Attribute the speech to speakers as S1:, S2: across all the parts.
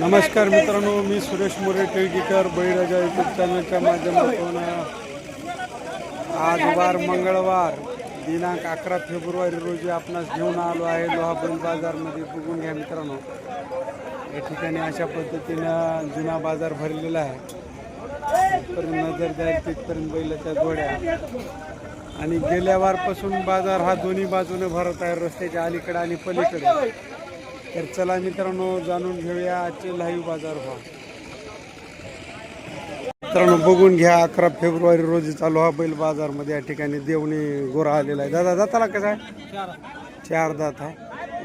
S1: नमस्कार मित्रांनो मी सुरेश मोरे टिळगीकर बळीराजा युट्यूब चॅनलच्या माध्यमातून. आज वार मंगळवार दिनांक अकरा फेब्रुवारी रोजी आपणास घेऊन आलो आहे लोहापूर बाजारमध्ये. बघून घ्या मित्रांनो या ठिकाणी अशा पद्धतीनं जुना बाजार भरलेला आहे. तिथपर्यंत नजर द्याल तिथपर्यंत बैलाच्या जोड्या. आणि गेल्या वारपासून बाजार हा दोन्ही बाजूने भरत आहे रस्त्याच्या अलीकडे आणि पलीकडे. तर चला मित्रांनो जाणून घेऊया आजचे लाईव्ह बाजार भाव. मित्रांनो बघून घ्या अकरा फेब्रुवारी रोजी चालू हा बैल बाजारमध्ये या ठिकाणी देवणी गोरा आलेला आहे. दादा दाताला कसा आहे? चार. दात आहे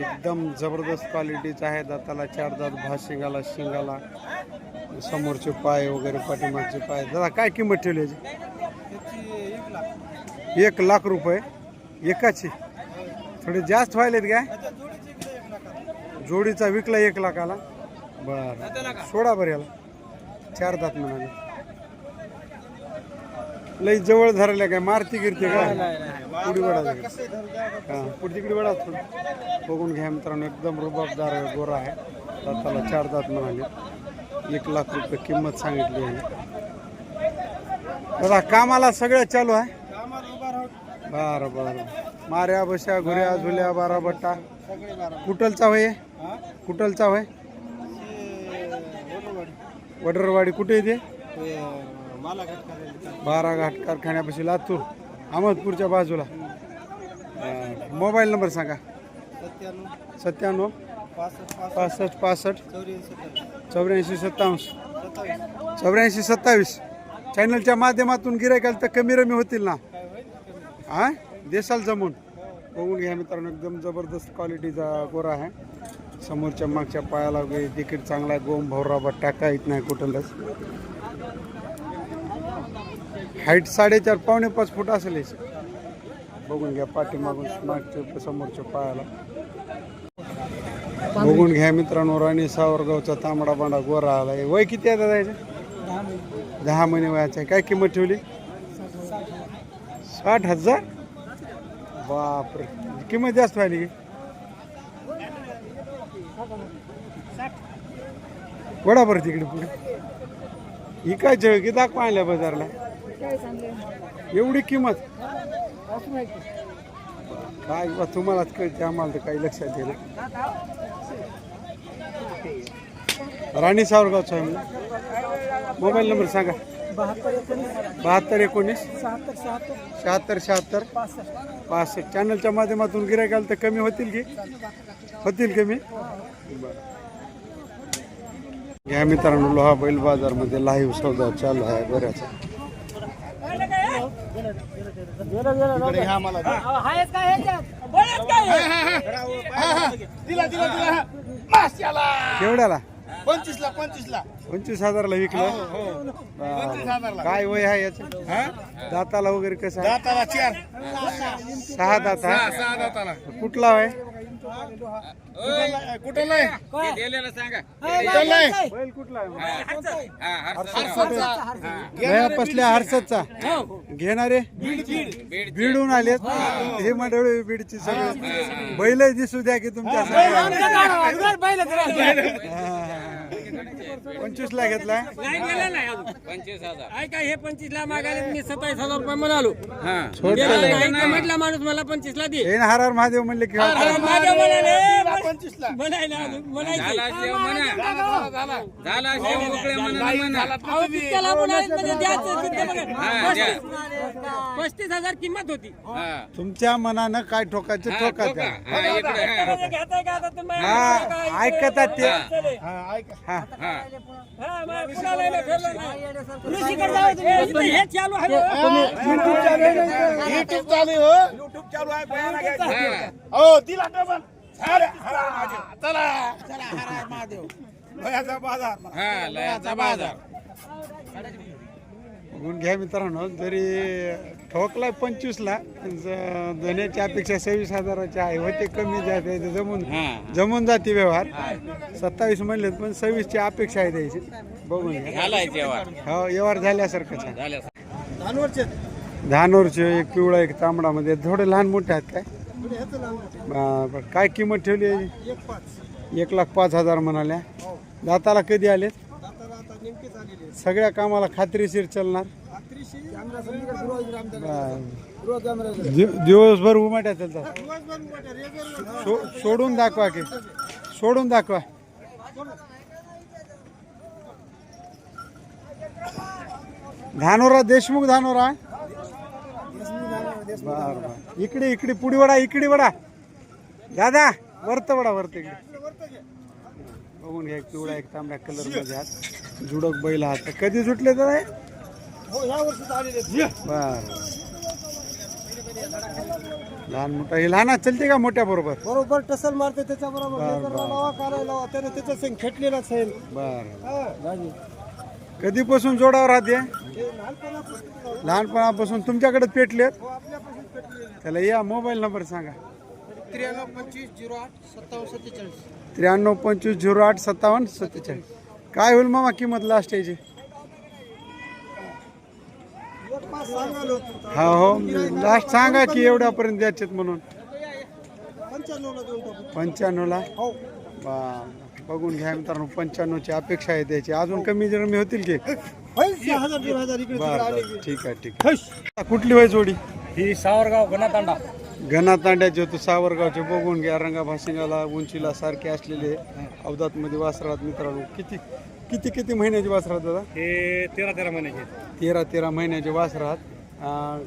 S1: एकदम जबरदस्त क्वालिटीचा आहे दाताला. चार दात भात शिंगाला शिंगाला. समोरचे पाय वगैरे पाठीमागचे पाय. दादा काय किंमत ठेवली याची? एक लाख. रुपये. एकाची? थोडे जास्त व्हायलेत काय? जोडीचा विकला एक लाखाला. बर. सोडा बरं याला. चार दात म्हणाले. लई जवळ धरल्या काय? मारती गिरते का? पुढी वडा हा पुढची तिकडे वडा बघून घ्या मित्रांनो एकदम रुबाबदार गोरा आहे. दाताला चार दात म्हणाले. एक लाख रुपये किंमत सांगितली आहे. दादा कामाला सगळं चालू आहे. बरं बरं. माऱ्या बशा घुऱ्या झुल्या बारा बट्टा कुटलचा कुठल चाव आहे वडरवाडी. कुठे येते बारा घाट कारखान्यापाशी लातूर अहमदपूरच्या बाजूला. मोबाईल नंबर सांगा. सत्त्याण्णव पासष्ट पासष्ट चौऱ्याऐंशी सत्तावीस. चौऱ्याऐंशी सत्तावीस. चॅनलच्या माध्यमातून गिरायकाल तर कमी रमी होतील ना? हा देसाल जमून. बघून घ्या मित्रांनो एकदम जबरदस्त क्वालिटीचा गोरा आहे. समोरच्या मागच्या पायाला वगैरे तिकीट चांगला गोम भवरा टाका येत नाही कुठलंच हाईट साडेचार पावणे पाच फूट असेल. बघून घ्या पाठीमागून मागच्या समोरच्या पायाला. बघून घ्या मित्रांनो राणी सावरगावचा तांबडा बांडा गोरा आला वय किती आहे दादा याचे? दहा महिने. वयाचं आहे. काय किंमत ठेवली? साठ हजार. बापरे. किंमत जास्त व्हायली की? वडा बरं तिकडे पुढे. ही काय जळ की दाखवा आणल्या बाजारला? एवढी किंमत? काय बा तुम्हालाच कळते आम्हाला तर काही लक्षात येईल राणी सावरगावचा आहे मोबाईल नंबर सांगा. बहात्तर एकोणीस. शहात्तर शहात्तर. पासष्ट. चॅनलच्या माध्यमातून गिरायकाल तर कमी होतील की? होतील कमी. घ्या मित्रांनो लोहा बैल बाजारमध्ये लाईव्ह सौदा चालू आहे बऱ्याच. केवढ्याला
S2: पंचवीस ला पंचवीस ला
S1: पंचवीस हजारला विकलं? काय वय आहे याचं? दाताला वगैरे कसं आहे?
S2: दाताला चार.
S1: सहा दात
S2: सहा दाताला.
S1: कुठला आहे
S2: कुठं नाही कुठं नाही
S1: बैल कुठला आहे?
S2: हरसाचा.
S1: गया पसल्या हर्षदचा घेणारे बीडून आलेत हे. मंडळी बीडची सगळे बैल दिसू द्या की तुमच्या पंचवीस ला घेतलाय
S3: नाही गेला नाही अजून. पंचवीस हजार. ऐका हे पंचवीस ला मागायला मी सत्तावीस हजार रुपये म्हणालो.
S1: सोड
S3: गेला नाही. का म्हटला माणूस मला पंचवीस ला दे.
S1: हे हर हर महादेव म्हणले की
S3: अरे माझ्या म्हणाले
S2: पंचवीस ला.
S3: म्हणायला अजून म्हणायचे.
S2: झाला शेव मोकळे म्हणा
S3: अहो, तितक्याला म्हणायचं म्हणजे द्यायचं तितकं बघा. पस्तीस- पस्तीस हजार किंमत होती.
S1: तुमच्या मनानं काय ठोकायचं ठोका द्या.
S3: घेताय का आता तुम्ही?
S1: हा ऐकतात ते.
S2: हा ऐका.
S1: हा
S3: हा, हे
S2: युट्यूब चालू आहे, हो युट्यूब चालू आहे हो दिला डबल अरे, हरा महादेव. चला चला हरा महादेव लयाचा बाजार
S1: बघून घ्या मित्रांनो जरी ठोकलाय पंचवीसला धन्याची अपेक्षा सव्वीस हजाराची आहे होते कमी जाते जमून जमून जाते व्यवहार. सत्तावीस म्हणले पण सव्वीसची अपेक्षा आहे द्यायची बघून घ्या. हो व्यवहार झाल्यासारखंच आहे. धानोरचे एक पिवळा एक तांबडामध्ये. थोडे लहान मोठे आहेत काय. काय किंमत ठेवली? एक लाख पाच हजार म्हणाल्या. दाताला कधी आले सगळ्या कामाला खात्रीशीर चालणार दिवसभर उमाट्या चालतात. सो- सोडून दाखवा की. सोडून दाखवा. धानोरा देशमुख धानोरा बर बर. इकडे इकडे पुढे वडा इकडे वडा. दादा वरत वडा वरत इकडे. बघून घ्या एक पिवळा एक तांबड्या कलरमध्ये जुडक बैल हात कधी सुटले तर बर. लहान मोठा हे लहान चलते का मोठ्या बरोबर?
S4: बरोबर टसल मारते त्याच्या बरोबर
S1: बर,
S4: लेकर
S1: बर.
S4: लावा काढायला लावा. त्याने त्याचं सेंग खेटलेला सेल
S1: बर. कधीपासून जोडावर राहते? लहानपणापासून. तुमच्याकडे पेटले त्याला या मोबाईल नंबर सांगा.
S4: त्र्याण्णव पंचवीस झिरो आठ सत्तावन्न सत्तेचाळीस.
S1: त्र्याण्णव पंचवीस झिरो आठ सत्तावन्न सत्तेचाळीस. काय होईल मामा किंमत लास्ट याची?
S4: एक पाच सांगालो
S1: हा हो. लास्ट सांगा की एवढ्यापर्यंत द्यायचेत म्हणून.
S4: पंच्याण्णवला? हो.
S1: बा- बघून घ्या मित्रांनो पंच्याण्णवची अपेक्षा आहे त्याची. अजून कमी जर मी होतील की? बरं ठीक आहे ठीक आहे. कुठली व्हाय जोडी?
S2: ही सावरगाव गणातांडा
S1: घना तांड्याचे होते सावरगावचे. बघून घ्या रंगा भाशिंगाला उंचीला सारखे असलेले अवधातमध्ये वासरात मित्रांनो किती किती किती महिन्याचे वासरात दादा?
S2: हे तेरा तेरा महिन्याचे.
S1: तेरा तेरा महिन्याचे वासरात.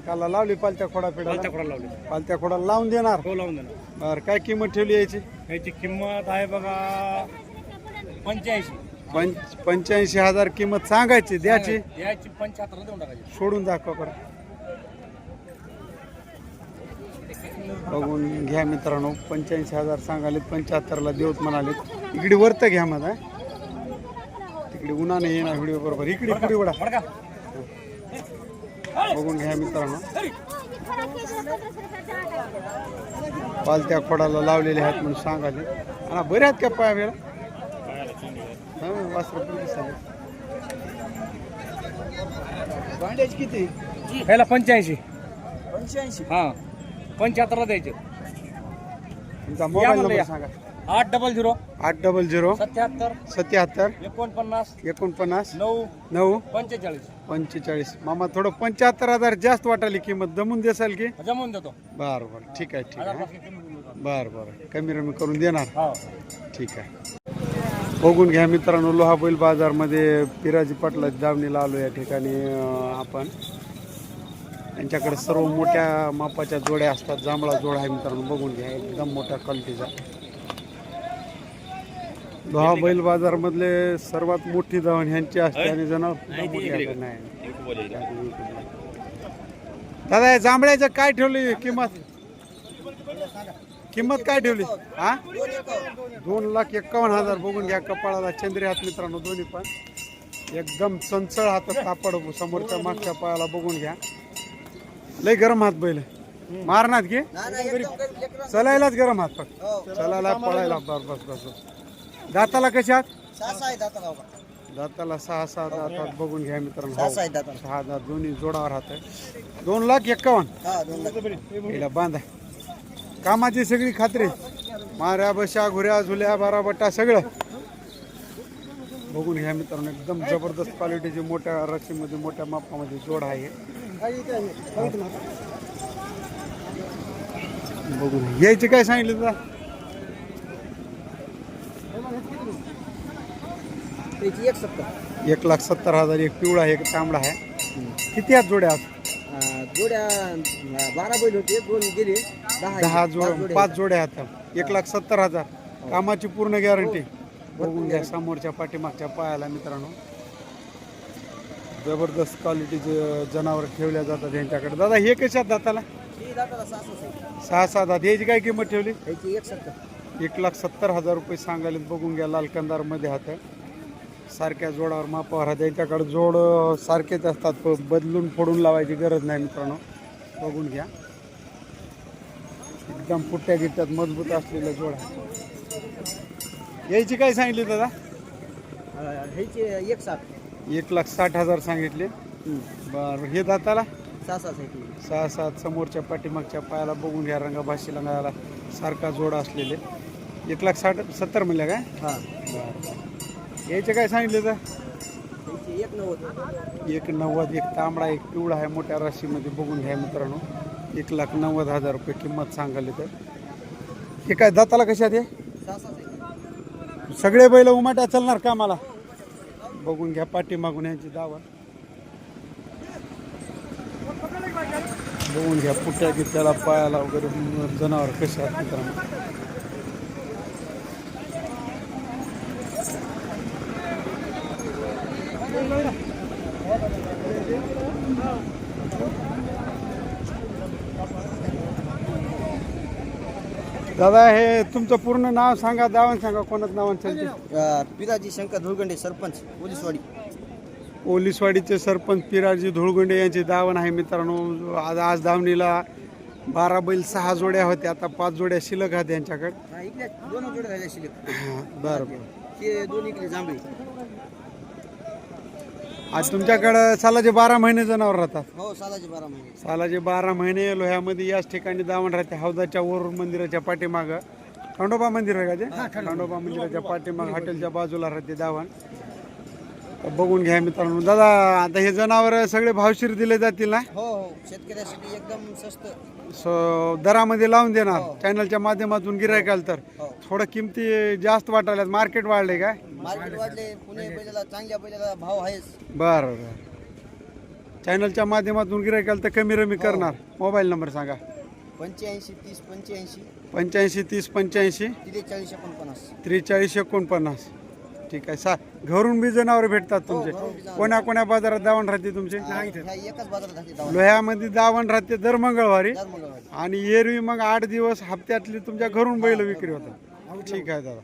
S1: काला लावली पालत्या खोडा पेडा
S2: खोडा लावले.
S1: पालत्या खोडा लावून देणार?
S2: हो लावून देणार.
S1: बरं काय किंमत ठेवली याची?
S2: याची किंमत आहे बघा पंच्याऐंशी.
S1: पंच पंच्याऐंशी हजार किंमत सांगायची द्याची
S2: याची पंच्याहत्तर देऊन टाकायची.
S1: सोडून दाखवा बरं बघून घ्या मित्रांनो. पंच्याऐंशी हजार सांगाले पंच्याहत्तरला देऊत म्हणाले इकडे वरत घ्या माझा तिकडे उन्हाने येणार व्हिडिओ बरोबर. इकडे इकडे वडा बघून घ्या मित्रांनो. पालत्या खोडाला लावलेले आहेत म्हणून सांगाले. आणि बरे आहेत का पाया वेळा वासरं किती?
S2: पंच्याऐंशी.
S4: पंच्याऐंशी.
S2: हा. पंच्याहत्तरला द्यायचे.
S1: तुमचा मोबाईल
S2: म्हणलं
S1: नंबर
S2: या.
S1: सांगा.
S2: आठ डबल झिरो
S1: आठ डबल झिरो
S2: सत्याहत्तर.
S1: सत्याहत्तर.
S2: एकोणपन्नास.
S1: एकोणपन्नास.
S2: नऊ.
S1: नऊ.
S2: पंचेचाळीस.
S1: पंचेचाळीस. मामा थोडं पंच्याहत्तर हजार जास्त वाटाली किंमत. दमून देसाल की?
S2: जमवून देतो.
S1: बरं बरं. ठीक आहे ठीक आहे. बरं बरं. कमी रमी करून देणार?
S2: हा.
S1: ठीक आहे. बघून घ्या मित्रांनो लोहा बैल बाजारमध्ये पिराजी पाटला दावणीला आलो या ठिकाणी आपण. त्यांच्याकडे सर्व मोठ्या मापाच्या जोड्या असतात. जांभळा जोड आहे मित्रांनो बघून घ्या एकदम मोठ्या क्वालिटीचा. लोहा बैल बाजारमधले सर्वात मोठी धावण ह्यांची असते आणि जनावर मोठी. नाही. दादा या जांभळ्याचं काय ठेवली किंमत? किंमत काय ठेवली? हा? दोन लाख एक्कावन्न हजार. बघून घ्या कपाळाला चंद्री हात मित्रांनो दोन्ही पण. एकदम चंचळ हात कापड समोरच्या मागच्या पायाला बघून घ्या. लय गरम हात बैल. मारणार की? चलायलाच गरम हात फक्त. चलायला पळायला. बस बस बस बस. दाताला कशात दाताला सहा सहा दातात बघून घ्या मित्रांनो. हो. सहा दात दोन्ही जोडावर हात दोन लाख एक्कावन्न. हिला बांधा. कामाची सगळी खात्री. माऱ्या बशा घुऱ्या झुल्या बारा बट्टा सगळं. बघून घ्या मित्रांनो एकदम जबरदस्त क्वालिटीची मोठ्या रशीमध्ये मोठ्या मापामध्ये जोड आहे. बघून घ्या. यायचे काय सांगितलं तुला?
S4: त्याची एक सत्तर
S1: एक लाख सत्तर हजार एक पिवळा आहे एक तांबडा आहे. किती आहेत जोड्या
S4: जोड्या बारा बैल होते दोन गेले
S1: दहा जोड पाच जोड्या आहेत. एक लाख सत्तर हजार. कामाची पूर्ण गॅरंटी बघून घ्या समोरच्या पाठीमागच्या पायाला मित्रांनो. जबरदस्त क्वालिटीचे जनावर ठेवल्या जातात यांच्याकडे. दादा हे कशात दाताला? सहा सहा दात. याची काय किंमत ठेवली?
S4: एक
S1: लाख सत्तर हजार रुपये सांगायला बघून घ्या लाल कंदारमध्ये हात सारख्या जोडावर मापावर हात यांच्याकडे जोड सारखेच असतात बदलून फोडून लावायची गरज नाही मित्रांनो. बघून घ्या. एकदम पुट्ट्या गिट्ट्यात मजबूत असलेला जोड. आहे यायची काय सांगितली दादा?
S4: ह्याची एक सात
S1: एक लाख साठ हजार सांगितले. बरं हे दाताला?
S4: सहा साहित्य
S1: सहा सात समोरच्या पाठीमागच्या पायाला बघून घ्या रंगा भाषी रंगाला सारखा जोड असलेले. एक लाख साठ सत्तर म्हणल्या काय?
S4: हा.
S1: बरं. याचे काय सांगितले तर?
S4: एक नव्वद.
S1: एक नव्वद एक तांबडा एक पिवळा आहे मोठ्या राशीमध्ये बघून घ्या मित्रांनो. एक लाख नव्वद हजार रुपये किंमत सांगाली तर. हे काय दाताला कशात
S4: सहा
S1: सगळे बैल उमाट्या चालणार का मला बघून घ्या पाठीमागून यांची दावा बघून घ्या पुट्या की त्याला पायाला वगैरे जनावर कसे आहेत मित्रांनो. दादा हे तुमचं पूर्ण नाव सांगा दावण सांगा कोणाचं नावानं चालते
S4: पिराजी शंकर धुळगंडे सरपंच पोलीसवाडी.
S1: पोलीसवाडीचे सरपंच पिराजी धुळगुंडे यांचे दावण आहे मित्रांनो. आज आज दावणीला बारा बैल सहा जोड्या होत्या. आता पाच जोड्या शिल्लक आहेत यांच्याकडे.
S4: हा, इकडे दोन जोडे राहिले शिल्लक.
S1: हां, बरं बरं.
S4: ते दोन इकडे जांभळे.
S1: आज तुमच्याकडं सालाचे बारा महिने जनावर राहतात.
S4: हो सालाचे बारा महिने.
S1: सालाचे बारा महिने लोह्यामध्ये याच ठिकाणी दावण राहते हौदाच्या वर मंदिराच्या पाठीमागं. खंडोबा मंदिर आहे का ते? खंडोबा मंदिराच्या पाठीमागं हॉटेलच्या बाजूला राहते दावण. बघून घ्या मित्रांनो. दादा आता हे जनावर सगळे भावशीर दिले जातील ना?
S4: हो हो. शेतकऱ्यासाठी एकदम स्वस्त.
S1: सो दरामध्ये लावून देणार. चॅनलच्या माध्यमातून गिरायकाल तर
S4: हो.
S1: थोडं किमती जास्त वाटायला मार्केट वाढले काय
S4: मार्केट वाढले. पुणे बैलाला चांगल्या बैलाला भाव आहेच.
S1: बरं बरं. चॅनलच्या माध्यमातून गिरायकाल तर कमी रमी करणार. मोबाईल नंबर सांगा.
S4: पंच्याऐंशी तीस पंच्याऐंशी.
S1: पंच्याऐंशी तीस पंच्याऐंशी.
S4: त्रेचाळीस एकोणपन्नास.
S1: त्रेचाळीस एकोणपन्नास. ठीक आहे. सा घरून बी जनावर भेटतात तुमचे.
S4: बी जनावरं.
S1: कोण्या कोण्या बाजारात दावण राहते तुमचे?
S4: एकच बाजारात
S1: लोह्यामध्ये दावण. राहते दर मंगळवारी.
S4: दर मंगळवारी.
S1: आणि एरवी मग आठ दिवस हप्त्यातली तुमच्या घरून बैल विक्री होतात. ठीक आहे दादा.